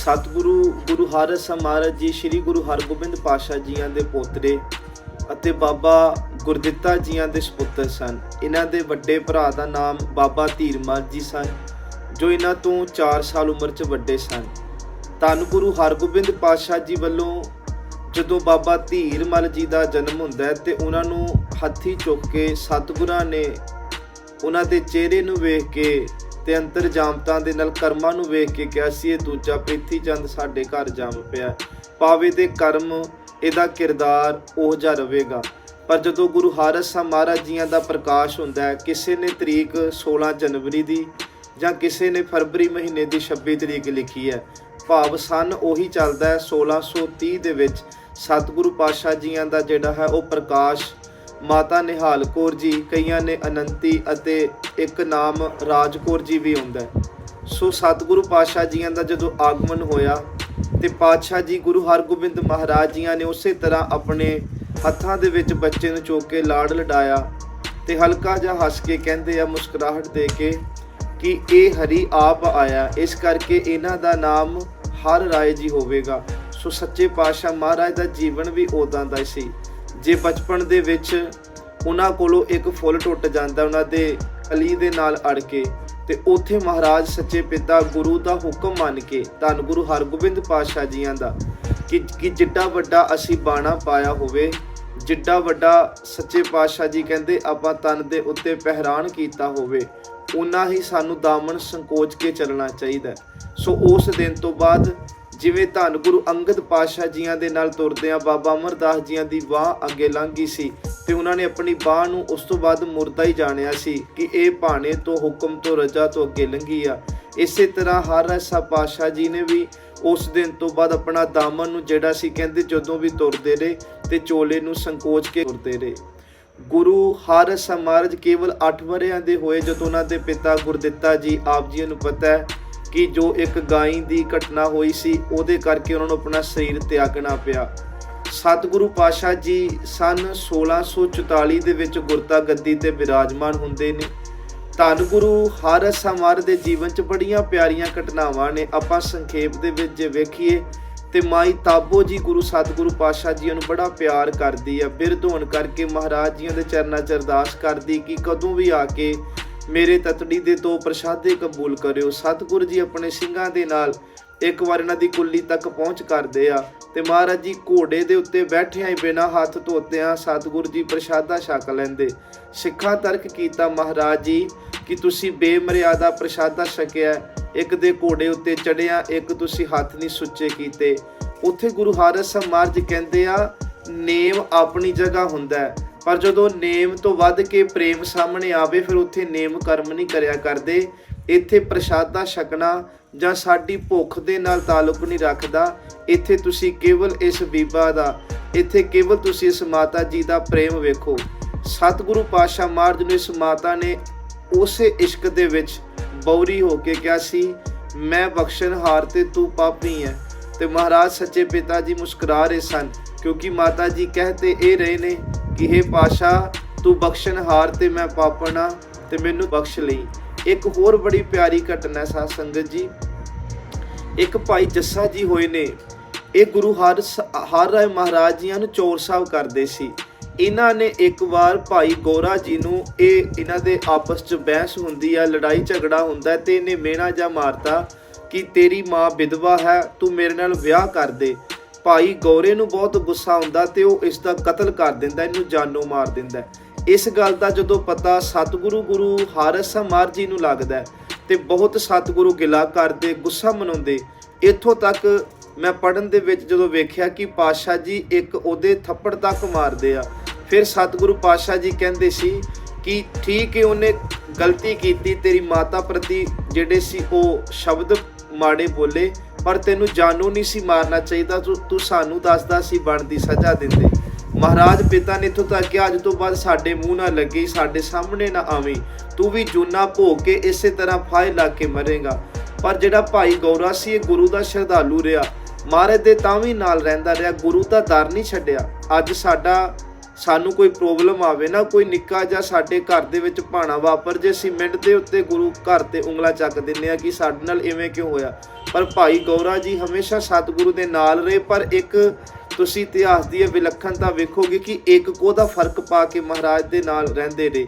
ਸਤਿਗੁਰੂ ਗੁਰੂ ਹਰਿ ਮਹਾਰਾਜ ਜੀ, ਸ੍ਰੀ ਗੁਰੂ ਹਰਗੋਬਿੰਦ ਪਾਸ਼ਾ ਜੀਆਂ ਦੇ ਪੋਤਰੇ ਅਤੇ ਬਾਬਾ ਗੁਰਦਿੱਤਾ ਜੀਆਂ ਦੇ ਸੁਪੁੱਤਰ ਸਨ। ਇਹਨਾਂ ਦੇ ਵੱਡੇ ਭਰਾ ਦਾ ਨਾਮ ਬਾਬਾ ਧੀਰਮਲ ਜੀ ਸਨ, ਜੋ ਇਹਨਾਂ ਤੋਂ 4 ਸਾਲ ਉਮਰ 'ਚ ਵੱਡੇ ਸਨ। ਧੰਨ ਗੁਰੂ ਹਰਗੋਬਿੰਦ ਪਾਸ਼ਾ ਜੀ ਵੱਲੋਂ ਜਦੋਂ ਬਾਬਾ ਧੀਰਮਲ ਜੀ ਦਾ ਜਨਮ ਹੁੰਦਾ ਹੈ ਤੇ ਉਹਨਾਂ ਨੂੰ ਹੱਥੀ ਚੁੱਕ ਕੇ ਸਤਿਗੁਰਾਂ ਨੇ ਉਹਨਾਂ ਦੇ ਚਿਹਰੇ ਨੂੰ ਵੇਖ ਕੇ ਤੇ ਅੰਤਰਜਾਮਤਾਂ ਦੇ ਨਾਲ ਕਰਮਾਂ ਨੂੰ ਵੇਖ ਕੇ ਕਿਹਾ ਸੀ, ਇਹ ਦੂਜਾ ਪ੍ਰਿਥੀ ਚੰਦ ਸਾਡੇ ਘਰ ਜੰਮ ਪਿਆ ਪਾਵੇ ਦੇ ਕਰਮ ਇਹਦਾ ਕਿਰਦਾਰ ਉਹ ਜਿਹਾ ਰਵੇਗਾ ਪਰ ਜਦੋਂ ਗੁਰੂ ਹਾਰਸ ਸਾਹਿਬ ਮਹਾਰਾਜ ਜੀਆਂ ਦਾ ਪ੍ਰਕਾਸ਼ ਹੁੰਦਾ ਹੈ, ਕਿਸੇ ਨੇ ਤਰੀਕ 16 ਜਨਵਰੀ ਦੀ ਜਾਂ ਕਿਸੇ ਨੇ ਫਰਵਰੀ ਮਹੀਨੇ ਦੀ 26 ਤਰੀਕ ਲਿਖੀ ਹੈ, ਭਾਵ ਸਨ ਉਹੀ ਚੱਲਦਾ ਹੈ 1630 ਦੇ ਵਿੱਚ ਸਤਿਗੁਰੂ ਪਾਤਸ਼ਾਹ ਜੀਆਂ ਦਾ ਜਿਹੜਾ ਹੈ ਉਹ ਪ੍ਰਕਾਸ਼ ਮਾਤਾ ਨਿਹਾਲ ਕੌਰ ਜੀ, ਕਈਆਂ ਨੇ ਅਨੰਤੀ ਅਤੇ ਇੱਕ ਨਾਮ ਰਾਜ ਕੌਰ ਜੀ ਵੀ ਹੁੰਦਾ ਹੈ। ਸੋ ਸਤਿਗੁਰੂ ਪਾਤਸ਼ਾਹ ਜੀਆਂ ਦਾ ਜਦੋਂ ਆਗਮਨ ਹੋਇਆ ਤੇ ਪਾਤਸ਼ਾਹ ਜੀ ਗੁਰੂ ਹਰਗੋਬਿੰਦ ਮਹਾਰਾਜ ਜੀਆਂ ਨੇ ਉਸੇ ਤਰ੍ਹਾਂ ਆਪਣੇ ਹੱਥਾਂ ਦੇ ਵਿੱਚ ਬੱਚੇ ਨੂੰ ਚੋਕ ਕੇ ਲਾੜ ਲਡਾਇਆ ਤੇ ਹਲਕਾ ਜਿਹਾ ਹੱਸ ਕੇ ਕਹਿੰਦੇ ਆ, ਮੁਸਕਰਾਹਟ ਦੇ ਕੇ ਕਿ ਇਹ ਹਰੀ ਆਪ ਆਇਆ, ਇਸ ਕਰਕੇ ਇਹਨਾਂ ਦਾ ਨਾਮ ਹਰ ਰਾਏ ਜੀ ਹੋਵੇਗਾ। ਸੋ ਸੱਚੇ ਪਾਤਸ਼ਾਹ ਮਹਾਰਾਜ ਦਾ ਜੀਵਨ ਵੀ ਉਦਾਂ ਦਾ ਸੀ। ਜੇ ਬਚਪਨ ਦੇ ਵਿੱਚ ਉਹਨਾਂ ਕੋਲੋਂ ਇੱਕ ਫੁੱਲ ਟੁੱਟ ਜਾਂਦਾ ਉਹਨਾਂ ਦੇ ਅਲੀ ਦੇ ਨਾਲ ਅੜ ਕੇ, ਤੇ ਉੱਥੇ ਮਹਾਰਾਜ ਸੱਚੇ ਪਿਤਾ ਗੁਰੂ ਦਾ ਹੁਕਮ ਮੰਨ ਕੇ, ਧੰਨ ਗੁਰੂ ਹਰਗੋਬਿੰਦ ਪਾਤਸ਼ਾਹ ਜੀਆਂ ਦਾ, ਕਿ ਕਿ ਜਿੱਡਾ ਵੱਡਾ ਅਸੀਂ ਬਾਣਾ ਪਾਇਆ ਹੋਵੇ, ਜਿੱਡਾ ਵੱਡਾ ਸੱਚੇ ਪਾਤਸ਼ਾਹ ਜੀ ਕਹਿੰਦੇ ਆਪਾਂ ਤਨ ਦੇ ਉੱਤੇ ਪਹਿਰਾਨ ਕੀਤਾ ਹੋਵੇ ਉਨਾ ਹੀ ਸਾਨੂੰ ਦਾਮਨ ਸੰਕੋਚ ਕੇ ਚੱਲਣਾ ਚਾਹੀਦਾ। ਸੋ ਉਸ ਦਿਨ ਤੋਂ ਬਾਅਦ ਜਿਵੇਂ ਧੰਨ ਗੁਰੂ ਅੰਗਦ ਪਾਤਸ਼ਾਹ ਜੀਆਂ ਦੇ ਨਾਲ ਤੁਰਦਿਆਂ ਬਾਬਾ ਅਮਰਦਾਸ ਜੀਆਂ ਦੀ ਬਾਹ ਅੱਗੇ ਲੰਘ ਗਈ ਸੀ ਤੇ ਉਹਨਾਂ ਨੇ ਆਪਣੀ ਬਾਹ ਨੂੰ ਉਸ ਤੋਂ ਬਾਅਦ ਮੁਰਦਾ ਹੀ ਜਾਣਿਆ ਸੀ ਕਿ ਇਹ ਭਾਣੇ ਤੋਂ ਹੁਕਮ ਤੋਂ ਰਜਾ ਤੋਂ ਅੱਗੇ ਲੰਘੀ ਆ। ਇਸੇ ਤਰ੍ਹਾਂ ਹਰ ਐਸਾ ਪਾਤਸ਼ਾਹ ਜੀ ਨੇ ਵੀ ਉਸ ਦਿਨ ਤੋਂ ਬਾਅਦ ਆਪਣਾ ਦਾਮਨ ਨੂੰ ਜਿਹੜਾ ਸੀ ਕਹਿੰਦੇ ਜਦੋਂ ਵੀ ਤੁਰਦੇ ਰਹੇ ਤੇ ਚੋਲੇ ਨੂੰ ਸੰਕੋਚ ਕੇ ਤੁਰਦੇ ਰਹੇ। ਗੁਰੂ ਹਾਰਸ ਮਹਾਰਾਜ ਕੇਵਲ 8 ਵਰਿਆਂ ਦੇ ਹੋਏ ਜਦੋਂ ਉਹਨਾਂ ਦੇ ਪਿਤਾ ਗੁਰਦਿੱਤਾ ਜੀ ਆਪ ਜੀ ਨੂੰ ਪਤਾ ਹੈ ਕਿ ਜੋ ਇੱਕ ਗਾਈ ਦੀ ਘਟਨਾ ਹੋਈ ਸੀ, ਉਹਦੇ ਕਰਕੇ ਉਹਨਾਂ ਨੂੰ ਆਪਣਾ ਸਰੀਰ ਤਿਆਗਣਾ ਪਿਆ। ਸਤਿਗੁਰੂ ਪਾਸ਼ਾ ਜੀ ਸਨ 1644 ਦੇ ਵਿੱਚ ਗੁਰਤਾ ਗੱਦੀ ਤੇ ਵਿਰਾਜਮਾਨ ਹੁੰਦੇ ਨੇ। ਧੰਨ ਗੁਰੂ, ਹਰ ਸਮਾਰ ਦੇ ਜੀਵਨ 'ਚ ਬੜੀਆਂ ਪਿਆਰੀਆਂ ਘਟਨਾਵਾਂ ਨੇ। ਆਪਾਂ ਸੰਖੇਪ ਦੇ ਵਿੱਚ ਜੇ ਵੇਖੀਏ ਤੇ ਮਾਈ ਤਾਬੋ ਜੀ ਗੁਰੂ ਸਤਿਗੁਰੂ ਪਾਤਸ਼ਾਹ ਜੀ ਨੂੰ ਬੜਾ ਪਿਆਰ ਕਰਦੀ ਆ। ਬਿਰਧ ਹੋਣ ਕਰਕੇ ਮਹਾਰਾਜ ਜੀਆਂ ਦੇ ਚਰਨਾਂ 'ਚ ਅਰਦਾਸ ਕਰਦੀ ਕਿ ਕਦੋਂ ਵੀ ਆ ਕੇ ਮੇਰੇ ਤਤੜੀ ਦੇ ਤੋਂ ਪ੍ਰਸ਼ਾਦੇ ਕਬੂਲ ਕਰਿਓ। ਸਤਿਗੁਰੂ ਜੀ ਆਪਣੇ ਸਿੰਘਾਂ ਦੇ ਨਾਲ ਇੱਕ ਵਾਰ ਇਹਨਾਂ ਦੀ ਕੁੱਲੀ ਤੱਕ ਪਹੁੰਚ ਕਰਦੇ ਆ ਤੇ ਮਹਾਰਾਜ ਜੀ ਘੋੜੇ ਦੇ ਉੱਤੇ ਬੈਠਿਆਂ ਹੀ ਬਿਨਾਂ ਹੱਥ ਧੋਤਿਆਂ ਸਤਿਗੁਰੂ ਜੀ ਪ੍ਰਸ਼ਾਦਾ ਛਕ ਲੈਂਦੇ। ਸਿੱਖਾਂ ਤਰਕ ਕੀਤਾ ਮਹਾਰਾਜ ਜੀ ਕਿ ਤੁਸੀਂ ਬੇਮਰਿਆਦਾ ਪ੍ਰਸ਼ਾਦਾ ਛਕਿਆ, ਇੱਕ ਦੇ ਘੋੜੇ ਉੱਤੇ ਚੜਿਆ ਇੱਕ ਤੁਸੀਂ ਹੱਥ ਨਹੀਂ ਸੁੱਚੇ ਕੀਤੇ। ਉੱਥੇ ਗੁਰੂ ਹਾਰਸ ਸਾਹਿਬ ਮਹਾਰਾਜ ਕਹਿੰਦੇ ਆ, ਨੇਮ ਆਪਣੀ ਜਗ੍ਹਾ ਹੁੰਦਾ ਹੈ। ਪਰ ਜਦੋਂ ਨੇਮ ਤੋਂ ਵੱਧ ਕੇ ਪ੍ਰੇਮ ਸਾਹਮਣੇ ਆਵੇ, ਫਿਰ ਉੱਥੇ ਨੇਮ ਕਰਮ ਨਹੀਂ ਕਰਿਆ ਕਰਦੇ। ਇੱਥੇ ਪ੍ਰਸ਼ਾਦਾ ਛਕਣਾ ਜਾਂ ਸਾਡੀ ਭੁੱਖ ਦੇ ਨਾਲ ਤਾਲੁਕ ਨਹੀਂ ਰੱਖਦਾ। ਇੱਥੇ ਤੁਸੀਂ ਕੇਵਲ ਇਸ ਬੀਬਾ ਦਾ, ਇੱਥੇ ਕੇਵਲ ਤੁਸੀਂ ਇਸ ਮਾਤਾ ਜੀ ਦਾ ਪ੍ਰੇਮ ਵੇਖੋ। ਸਤਿਗੁਰੂ ਪਾਤਸ਼ਾਹ ਮਹਾਰਾਜ ਨੂੰ ਇਸ ਮਾਤਾ ਨੇ ਉਸੇ ਇਸ਼ਕ ਦੇ ਵਿੱਚ ਬੌਰੀ ਹੋ ਕੇ ਕਿਹਾ ਸੀ, ਮੈਂ ਬਖਸ਼ਣਹਾਰ ਤੇ ਤੂੰ ਪਾਪੀ ਹੈ। ਤੇ ਮਹਾਰਾਜ ਸੱਚੇ ਪਿਤਾ ਜੀ ਮੁਸਕਰਾ ਰਹੇ ਸਨ, ਕਿਉਂਕਿ ਮਾਤਾ ਜੀ ਕਹਤੇ ਇਹ ਰਹੇ ਨੇ ਕਿ हे ਪਾਸ਼ਾ, ਤੂੰ ਬਖਸ਼ਣਹਾਰ ਤੇ ਮੈਂ ਪਾਪਣਾ, ਤੇ ਮੈਨੂੰ ਬਖਸ਼ ਲਈ। ਇੱਕ ਹੋਰ ਬੜੀ ਪਿਆਰੀ ਘਟਨਾ ਸਾਧ ਸੰਗਤ ਜੀ। ਇੱਕ ਭਾਈ ਜੱਸਾ ਜੀ ਹੋਏ ਨੇ। ਇਹ ਗੁਰੂ ਹਰ ਹਰ ਰਾਏ ਮਹਾਰਾਜ ਜੀਆਂ ਨੂੰ ਚੋਰ ਸਾਹਿਬ ਕਰਦੇ ਸੀ। ਇਹਨਾਂ ਨੇ ਇੱਕ ਵਾਰ ਭਾਈ ਗੋਰਾ ਜੀ ਨੂੰ ਇਹ, ਇਹਨਾਂ ਦੇ ਆਪਸ 'ਚ ਬਹਿਸ ਹੁੰਦੀ ਆ, ਲੜਾਈ ਝਗੜਾ ਹੁੰਦਾ ਹੈ ਤੇ ਇਹਨੇ ਮੇਣਾ ਜਾ ਮਾਰਤਾ ਕਿ ਤੇਰੀ ਮਾਂ ਵਿਧਵਾ ਹੈ, ਤੂੰ ਮੇਰੇ ਨਾਲ ਵਿਆਹ ਕਰ ਦੇ। ਭਾਈ ਗੌਰੇ ਨੂੰ ਬਹੁਤ ਗੁੱਸਾ ਆਉਂਦਾ ਤੇ ਉਹ ਇਸ ਦਾ ਕਤਲ ਕਰ ਦਿੰਦਾ, ਇਹਨੂੰ ਜਾਨੋਂ ਮਾਰ ਦਿੰਦਾ। ਇਸ ਗੱਲ ਦਾ ਜਦੋਂ ਪਤਾ ਸਤਿਗੁਰੂ ਗੁਰੂ ਹਾਰਸ ਮਾਰ ਜੀ ਨੂੰ ਲੱਗਦਾ ਹੈ ਤੇ ਬਹੁਤ ਸਤਿਗੁਰੂ ਗਿਲਾ ਕਰਦੇ ਗੁੱਸਾ ਮਨਾਉਂਦੇ, ਇੱਥੋਂ ਤੱਕ ਮੈਂ ਪੜਨ ਦੇ ਵਿੱਚ ਜਦੋਂ ਵੇਖਿਆ ਕਿ ਪਾਸ਼ਾ ਜੀ ਇੱਕ ਉਹਦੇ ਥੱਪੜ ਤੱਕ ਮਾਰਦੇ ਆ, ਫਿਰ ਸਤਿਗੁਰੂ ਪਾਸ਼ਾ ਜੀ ਕਹਿੰਦੇ ਸੀ ਕਿ ਠੀਕ ਹੈ ਉਹਨੇ ਗਲਤੀ ਕੀਤੀ, ਤੇਰੀ ਮਾਤਾ ਪ੍ਰਤੀ ਜਿਹੜੇ ਸੀ ਉਹ ਸ਼ਬਦ ਮਾੜੇ ਬੋਲੇ ਪਰ ਤੈਨੂੰ ਜਾਨੂ ਨਹੀਂ ਸੀ ਮਾਰਨਾ ਚਾਹੀਦਾ, ਤੂੰ ਤੂੰ ਸਾਨੂੰ ਦੱਸਦਾ ਸੀ ਬਣਦੀ ਸਜ਼ਾ ਦਿੰਦੇ। ਮਹਾਰਾਜ ਪਿਤਾ ਨੇ ਇੱਥੋਂ ਤੱਕ ਕਿ ਅੱਜ ਤੋਂ ਬਾਅਦ ਸਾਡੇ ਮੂੰਹ ਨਾ ਲੱਗੀ, ਸਾਡੇ ਸਾਹਮਣੇ ਨਾ ਆਵੀਂ। ਤੂੰ ਵੀ ਜੂਨਾ ਭੋਗ ਕੇ ਇਸੇ ਤਰ੍ਹਾਂ ਫਾਇ ਲਾ ਕੇ ਮਰੇਗਾ। ਪਰ ਜਿਹੜਾ ਭਾਈ ਗੌਰਾ ਸੀ, ਇਹ ਗੁਰੂ ਦਾ ਸ਼ਰਧਾਲੂ ਰਿਹਾ। ਮਹਾਰਾਜ ਦੇ ਤਾਂ ਵੀ ਨਾਲ ਰਹਿੰਦਾ ਰਿਹਾ, ਗੁਰੂ ਦਾ ਦਰ ਨਹੀਂ ਛੱਡਿਆ। ਅੱਜ ਸਾਡਾ ਸਾਨੂੰ ਕੋਈ ਪ੍ਰੋਬਲਮ ਆਵੇ ਨਾ, ਕੋਈ ਨਿੱਕਾ ਜਾਂ ਸਾਡੇ ਘਰ ਦੇ ਵਿੱਚ ਭਾਣਾ ਵਾਪਰ ਜੇ ਅਸੀਂ ਮਿੰਟ ਦੇ ਉੱਤੇ ਗੁਰੂ ਘਰ ਤੇ ਉਂਗਲਾ ਚੱਕ ਦਿੰਨੇ ਆ ਕਿ ਸਾਡੇ ਨਾਲ ਇਵੇਂ ਕਿਉਂ ਹੋਇਆ? ਪਰ ਭਾਈ ਗੌਰਾ ਜੀ ਹਮੇਸ਼ਾ ਸਤਿਗੁਰੂ ਦੇ ਨਾਲ ਰਹੇ, ਪਰ ਇੱਕ ਤੁਸੀਂ ਇਤਿਹਾਸ ਦੀ ਇਹ ਵਿਲੱਖਣਤਾ ਵੇਖੋਗੇ ਕਿ ਇੱਕ ਕੋ ਦਾ ਫ਼ਰਕ ਪਾ ਕੇ ਮਹਾਰਾਜ ਦੇ ਨਾਲ ਰਹਿੰਦੇ ਰਹੇ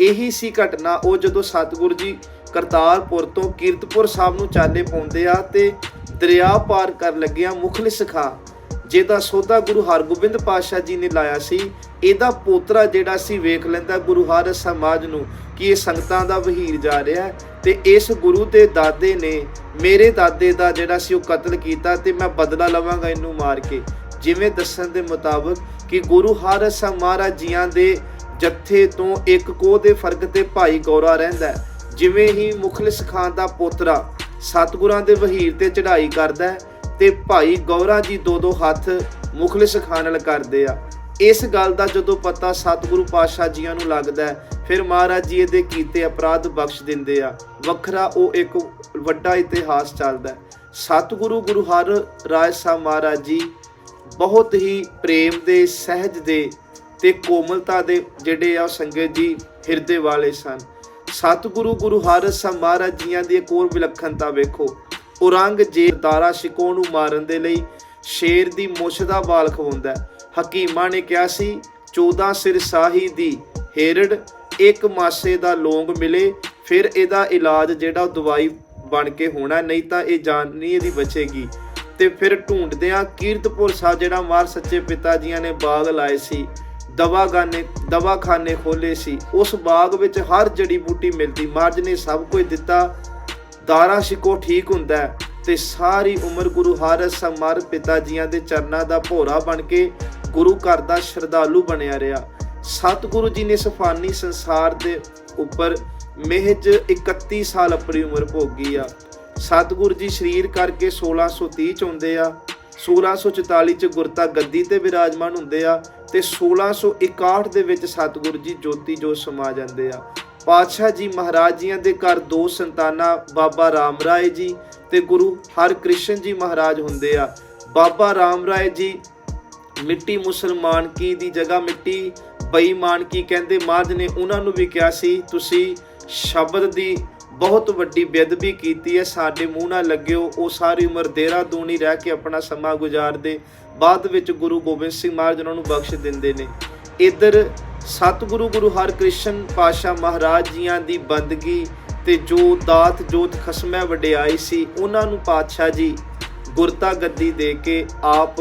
ਇਹੀ ਸੀ ਘਟਨਾ, ਉਹ ਜਦੋਂ ਸਤਿਗੁਰੂ ਜੀ ਕਰਤਾਰਪੁਰ ਤੋਂ ਕੀਰਤਪੁਰ ਸਾਹਿਬ ਨੂੰ ਚਾਲੇ ਪਾਉਂਦੇ ਆ ਤੇ ਦਰਿਆ ਪਾਰ ਕਰ ਲੱਗਿਆ ਮੁਖਲਿਸ ਖਾਂ। ਜਿਹਦਾ ਸੌਦਾ ਗੁਰੂ ਹਰਗੋਬਿੰਦ ਪਾਤਸ਼ਾਹ ਜੀ ਨੇ ਲਾਇਆ ਸੀ ਇਹਦਾ ਪੋਤਰਾ ਜਿਹੜਾ ਸੀ ਵੇਖ ਲੈਂਦਾ ਗੁਰੂ ਹਰਸ ਸਮਾਜ ਨੂੰ ਕਿ ਇਹ ਸੰਗਤਾਂ ਦਾ ਵਹੀਰ ਜਾ ਰਿਹਾ ਹੈ ਤੇ ਇਸ ਗੁਰੂ ਦੇ ਦਾਦੇ ਨੇ ਮੇਰੇ ਦਾਦੇ ਦਾ ਜਿਹੜਾ ਸੀ ਉਹ ਕਤਲ ਕੀਤਾ ਤੇ ਮੈਂ ਬਦਲਾ ਲਵਾਂਗਾ ਇਹਨੂੰ ਮਾਰ ਕੇ। ਜਿਵੇਂ ਦੱਸਣ ਦੇ ਮੁਤਾਬਕ ਕਿ ਗੁਰੂ ਹਰਸ ਮਹਾਰਾਜ ਜੀਆਂ ਦੇ ਜੱਥੇ ਤੋਂ ਇੱਕ ਕੋਹ ਦੇ ਫ਼ਰਕ ਤੇ ਭਾਈ ਗੌਰਾ ਰਹਿੰਦਾ ਜਿਵੇਂ ਹੀ ਮੁਖਲਿਸ ਖਾਨ ਦਾ ਪੋਤਰਾ ਸਤਿਗੁਰਾਂ ਦੇ ਵਹੀਰ ਤੇ ਚੜ੍ਹਾਈ ਕਰਦਾ ਹੈ ਤੇ ਭਾਈ ਗੌਰਾ ਜੀ ਦੋ ਦੋ ਹੱਥ ਮੁਖਲਿਸ ਖਾਨ ਨਾਲ ਕਰਦੇ ਆ। ਇਸ ਗੱਲ ਦਾ ਜਦੋਂ ਪਤਾ ਸਤਿਗੁਰੂ ਪਾਤਸ਼ਾਹ ਜੀਆਂ ਨੂੰ ਲੱਗਦਾ ਹੈ, ਫਿਰ ਮਹਾਰਾਜ ਜੀ ਇਹਦੇ ਕੀਤੇ ਅਪਰਾਧ ਬਖਸ਼ ਦਿੰਦੇ ਆ। ਵੱਖਰਾ ਉਹ ਇੱਕ ਵੱਡਾ ਇਤਿਹਾਸ ਚੱਲਦਾ ਸਤਿਗੁਰੂ ਗੁਰੂ ਹਰ ਰਾਏ ਸਾਹਿਬ ਮਹਾਰਾਜ ਜੀ ਬਹੁਤ ਹੀ ਪ੍ਰੇਮ ਦੇ, ਸਹਿਜ ਦੇ ਤੇ ਕੋਮਲਤਾ ਦੇ ਜਿਹੜੇ ਆ ਉਹ ਸੰਗਤ ਜੀ ਹਿਰਦੇ ਵਾਲੇ ਸਨ। ਸਤਿਗੁਰੂ ਗੁਰੂ ਹਰਸਾਹਿਬ ਮਹਾਰਾਜ ਜੀਆਂ ਦੀ ਇੱਕ ਹੋਰ ਵਿਲੱਖਣਤਾ ਵੇਖੋ। ਔਰੰਗਜ਼ੇਬ ਦਾਰਾ ਸ਼ਿਕੋ ਨੂੰ ਮਾਰਨ ਦੇ ਲਈ ਸ਼ੇਰ ਦੀ ਮੁੱਛ ਦਾ ਵਾਲ ਖਵਾਉਂਦਾ ਹਕੀਮਾਂ ਨੇ ਕਿਹਾ ਸੀ 14 ਸਿਰ ਸਾਹੀ ਦੀ ਹੇਰੜ, ਇੱਕ ਮਾਸੇ ਦਾ ਲੌਂਗ ਮਿਲੇ, ਫਿਰ ਇਹਦਾ ਇਲਾਜ ਜਿਹੜਾ ਦਵਾਈ ਬਣ ਕੇ ਹੋਣਾ, ਨਹੀਂ ਤਾਂ ਇਹ ਜਾਨ ਨਹੀਂ ਇਹਦੀ ਬਚੇਗੀ। ਤੇ ਫਿਰ ਢੂੰਡਦੇ ਆ ਕੀਰਤਪੁਰ ਸਾਹਿਬ ਜਿਹੜਾ ਮਾਰ ਸੱਚੇ ਪਿਤਾ ਜੀਆਂ ਨੇ ਬਾਗ ਲਾਏ ਸੀ, ਦਵਾਗਾਨੇ, ਦਵਾਖਾਨੇ ਖੋਲੇ ਸੀ, ਉਸ ਬਾਗ ਵਿੱਚ ਹਰ ਜੜੀ ਬੂਟੀ ਮਿਲਦੀ ਮਾਰਜ ਨੇ ਸਭ ਕੁਝ ਦਿੱਤਾ, ਦਾਰਾ ਸ਼ਿਕੋ ਠੀਕ ਹੁੰਦਾ ਹੈ, ਤੇ ਸਾਰੀ ਉਮਰ ਗੁਰੂ ਹਾਰਸ ਸਮਰ ਪਿਤਾ ਜੀਆਂ ਦੇ ਚਰਨਾਂ ਦਾ ਭੋਰਾ ਬਣ ਕੇ ਗੁਰੂ ਘਰ ਦਾ ਸ਼ਰਧਾਲੂ ਬਣਿਆ ਰਿਹਾ। ਸਤਿਗੁਰੂ ਜੀ ਨੇ ਸਫਾਨੀ ਸੰਸਾਰ ਦੇ ਉੱਪਰ ਮਹਿਜ 31 ਸਾਲ ਆਪਣੀ ਉਮਰ ਭੋਗੀ ਆ। ਸਤਿਗੁਰੂ ਜੀ ਸਰੀਰ ਕਰਕੇ 1630 ਚ ਆਉਂਦੇ ਆ 1644 ਚ ਗੁਰਤਾ ਗੱਦੀ ਤੇ ਵਿਰਾਜਮਾਨ ਹੁੰਦੇ ਆ ਤੇ 1661 ਦੇ ਵਿੱਚ ਸਤਿਗੁਰੂ ਜੀ ਜੋਤੀ ਜੋਤ ਸਮਾ ਜਾਂਦੇ ਆ। ਪਾਤਸ਼ਾਹ ਜੀ ਮਹਾਰਾਜ ਜੀਆਂ ਦੇ ਘਰ ਦੋ ਸੰਤਾਨਾਂ, ਬਾਬਾ ਰਾਮ ਰਾਏ ਜੀ ਤੇ ਗੁਰੂ ਹਰਕ੍ਰਿਸ਼ਨ ਜੀ ਮਹਾਰਾਜ ਹੁੰਦੇ ਆ। ਬਾਬਾ ਰਾਮ ਰਾਏ ਜੀ ਮਿੱਟੀ ਮੁਸਲਮਾਨ ਕੀ ਦੀ ਜਗ੍ਹਾ ਮਿੱਟੀ? ਬੇਈਮਾਨ ਕੀ ਕਹਿੰਦੇ? ਮਾਝ ਨੇ ਉਹਨਾਂ ਨੂੰ ਵੀ ਕਿਹਾ ਸੀ, ਤੁਸੀਂ ਸ਼ਬਦ ਦੀ ਬਹੁਤ ਵੱਡੀ ਬੇਅਦਬੀ ਕੀਤੀ ਹੈ, ਸਾਡੇ ਮੂੰਹ ਨਾਲ ਲੱਗਿਓ, ਉਹ ਸਾਰੀ ਉਮਰ ਦੇਹਰਾਦੂਨ ਦੂਣੀ ਰਹਿ ਕੇ ਆਪਣਾ ਸਮਾਂ ਗੁਜ਼ਾਰਦੇ। ਬਾਅਦ ਵਿੱਚ ਗੁਰੂ ਗੋਬਿੰਦ ਸਿੰਘ ਮਹਾਰਾਜ ਉਹਨਾਂ ਨੂੰ ਬਖਸ਼ ਦਿੰਦੇ ਨੇ। ਇੱਧਰ ਸਤਿਗੁਰੂ ਗੁਰੂ ਹਰਕ੍ਰਿਸ਼ਨ ਪਾਸ਼ਾ ਮਹਾਰਾਜ ਜੀਆਂ ਦੀ ਬੰਦਗੀ ਤੇ ਜੋ ਦਾਤ ਜੋਤ ਖਸਮੈ ਵਡਿਆਈ ਸੀ, ਉਹਨਾਂ ਨੂੰ ਪਾਤਸ਼ਾਹ ਜੀ ਗੁਰਤਾ ਗੱਦੀ ਦੇ ਕੇ ਆਪ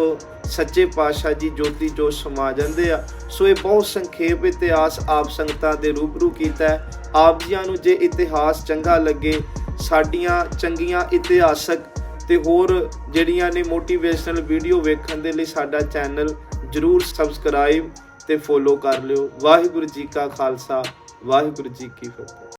ਸੱਚੇ ਪਾਤਸ਼ਾਹ ਜੀ ਜੋਤੀ ਜੋਤ ਸਮਾ ਜਾਂਦੇ ਆ, ਸੋ ਇਹ ਬਹੁਤ ਸੰਖੇਪ ਇਤਿਹਾਸ ਆਪ ਸੰਗਤਾਂ ਦੇ ਰੂਬਰੂ ਕੀਤਾ ਆਪ ਜੀਆਂ ਨੂੰ ਜੇ ਇਤਿਹਾਸ ਚੰਗਾ ਲੱਗੇ, ਸਾਡੀਆਂ ਚੰਗੀਆਂ ਇਤਿਹਾਸਕ ਤੇ ਹੋਰ ਜਿਹੜੀਆਂ ਨੇ ਮੋਟੀਵੇਸ਼ਨਲ ਵੀਡੀਓ ਵੇਖਣ ਦੇ ਲਈ ਸਾਡਾ ਚੈਨਲ ਜਰੂਰ ਸਬਸਕ੍ਰਾਈਬ ਤੇ ਫੋਲੋ ਕਰ ਲਿਓ। ਵਾਹਿਗੁਰੂ ਜੀ ਕਾ ਖਾਲਸਾ, ਵਾਹਿਗੁਰੂ ਜੀ ਕੀ ਫਤਿਹ।